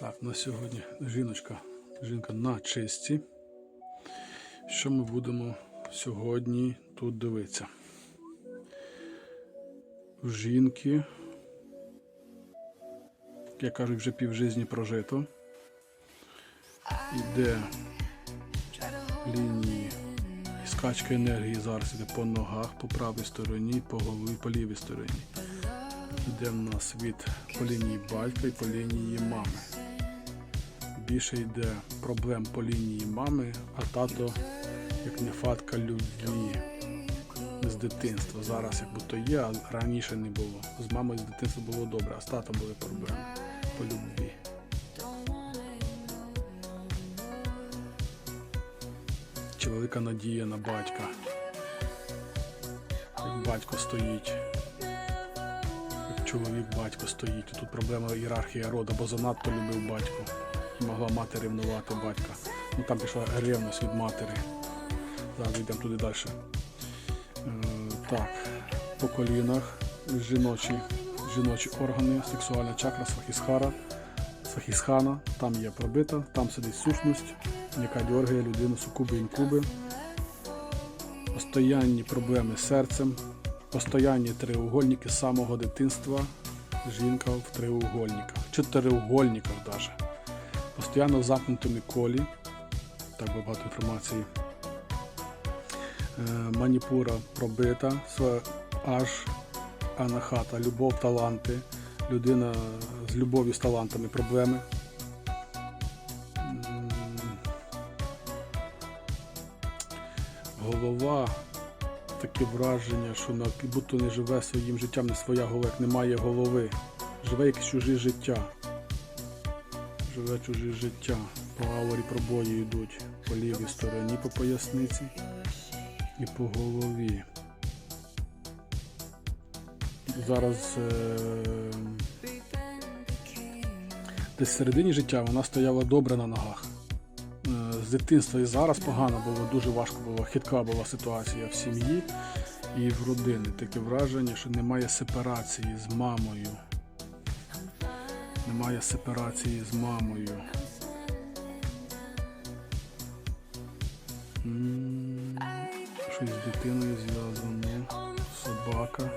Так, на сьогодні жіночка, жінка на чисті. Що ми будемо сьогодні тут дивитися? В жінки, як кажуть, вже півжизні прожито. Іде лінії скачка енергії зараз іде по ногах, по правій стороні, по голові, по лівій стороні. Йде в нас від по лінії батька і по лінії мами. Більше йде проблем по лінії мами, а тато як нефатка любві з дитинства. Зараз як будто є, а раніше не було. З мамою з дитинства було добре, а з татом були проблеми по любві. Чи велика надія на батька. Як батько стоїть чоловік батько стоїть. Тут проблема ієрархія роду, бо занадто любив батько. Могла мати ревнувати батька. Ну там пішла ревність від матері. Зараз йдемо туди далі. Е, так, по колінах жіночі, жіночі органи, сексуальна чакра, свахісхара, свахісхана, там є пробита, там сидить сущність, яка дергає людину сукуби інкуби. Постоянні проблеми з серцем, постоянні триугольники з самого дитинства. Жінка в триугольниках, чотириугольниках навіть. Постоянно в замкнутому колі. Так багато інформації. Е, Маніпура пробита, аж анахата, любов, таланти. Людина з любов'ю з талантами проблеми. Голова таке враження, що будто не живе своїм життям, не своя голова, як немає голови. Живе якесь чуже життя. Живе чуже життя. По аурі пробої йдуть по лівій стороні по поясниці і по голові. Зараз е- десь в середині життя вона стояла добре на ногах. Е, З дитинства і зараз погано було, дуже важко було, хитка була ситуація в сім'ї і в родини. Таке враження, що немає сепарації з мамою. Немає сепарації з мамою. Щось з дитиною зв'язано. Собака.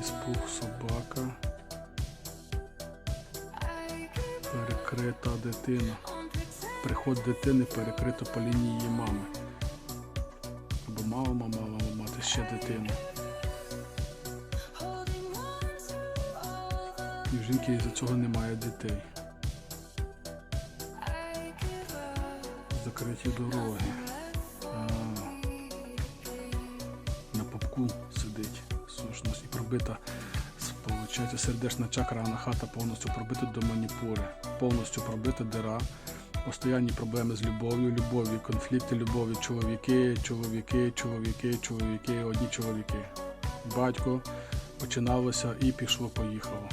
Іспух собака. Перекрита дитина. Приход дитини перекрито по лінії її мами. Або мама, мама, мама, мати ще дитину. І в жінки із-за цього немає дітей. Закриті дороги. А, на попку сидить сущність і пробита. Получається, сердечна чакра анахата повністю пробита до маніпури. Повністю пробита дира. Постоянні проблеми з любов'ю, любов'ю, конфлікти любові, чоловіки, чоловіки, чоловіки, чоловіки, одні чоловіки. Батько починалося і пішло, поїхало.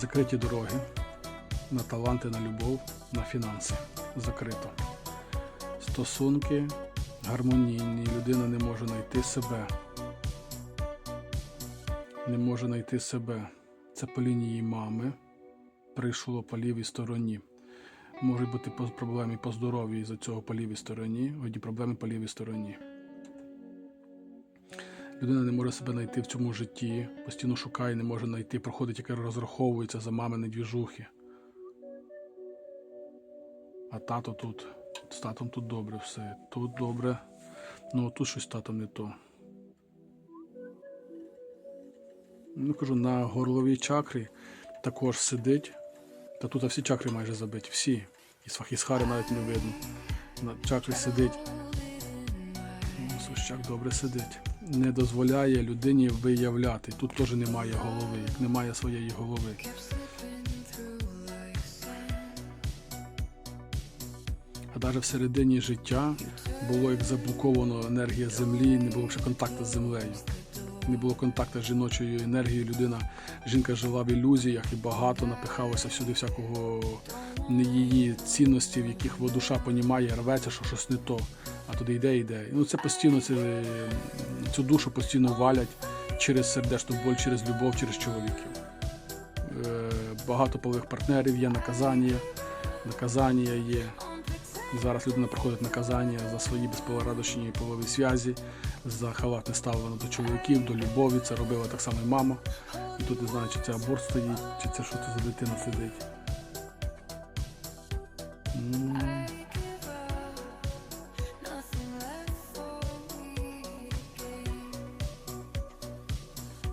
Закриті дороги на таланти, на любов, на фінанси. Закрито. Стосунки гармонійні, людина не може знайти себе. Не може знайти себе. Це по лінії мами. Прийшло по лівій стороні. Можуть бути проблеми по здоров'ю із-за цього по лівій стороні, одні проблеми по лівій стороні. Людина не може себе знайти в цьому житті, постійно шукає, не може знайти, проходить, яке розраховується за мамини двіжухи. А тато тут. З татом тут добре все. Тут добре. Ну тут щось з татом не то. Ну кажу, на горловій чакрі також сидить. Та тут всі чакри майже забиті. Всі. І свахісхари навіть не видно. На чакрі сидить. Ну, Сущак добре сидить. Не дозволяє людині виявляти. Тут теж немає голови, як немає своєї голови. А навіть всередині життя було як заблоковано енергія землі, не було вже контакту з землею. Не було контакту з жіночою енергією. Людина, жінка жила в ілюзіях і багато напихалося всюди всякого не її цінності, в яких душа понімає, рветься, що щось не то. А туди йде, йде. Ну це постійно це, цю душу постійно валять через сердечну боль, через любов, через чоловіків. Е, Багато полових партнерів є, наказання, наказання є. Зараз людина проходить наказання за свої безполорадочні полові зв'язі, за халатне ставлення до чоловіків, до любові. Це робила так само і мама. І тут не знаю, чи це аборт стоїть, чи це що це за дитина сидить.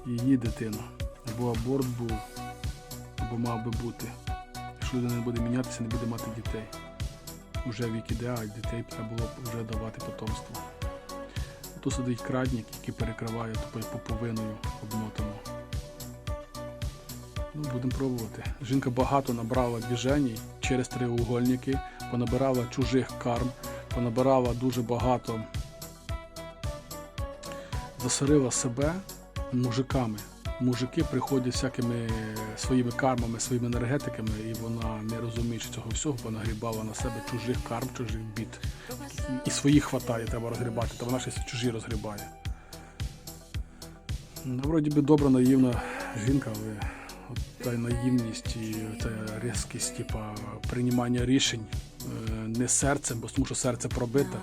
Її дитина. Або аборт був, або мав би бути. Якщо людина не буде мінятися, не буде мати дітей. Уже вік іде, а дітей треба було б вже давати потомство. Тут сидить крадник, який перекриває тупою поповиною обмотану. Ну, будемо пробувати. Жінка багато набрала движень через треугольники, понабирала чужих карм, понабирала дуже багато, засорила себе мужиками. Мужики приходять всякими своїми кармами, своїми енергетиками, і вона, не розуміючи цього всього, вона грібала на себе чужих карм, чужих бід. І своїх хватає, треба розгрібати, та вона щось чужі розгрібає. Ну, вроді би добра, наївна жінка, але от та наївність і та різкість, типа приймання рішень не серцем, бо тому що серце пробите,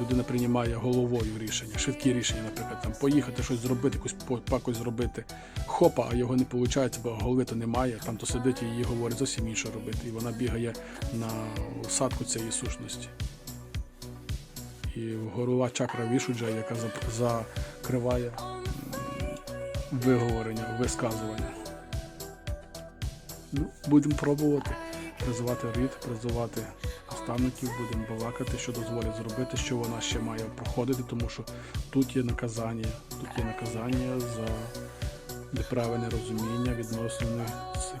людина приймає головою рішення, швидкі рішення, наприклад, там поїхати щось зробити, якусь пакость зробити. Хопа, а його не виходить, бо голови то немає. Там то сидить і їй говорить зовсім інше робити. І вона бігає на осадку цієї сущності. І горова чакра вішуджа, яка закриває виговорення, висказування. Ну, будемо пробувати призивати рід, призивати наставників, будемо балакати, що дозволять зробити, що вона ще має проходити, тому що тут є наказання, тут є наказання за неправильне розуміння відносини з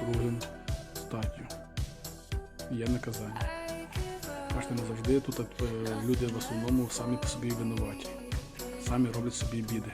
другим статтю. Є наказання. Бачите, не завжди тут е, люди в основному самі по собі винуваті, самі роблять собі біди.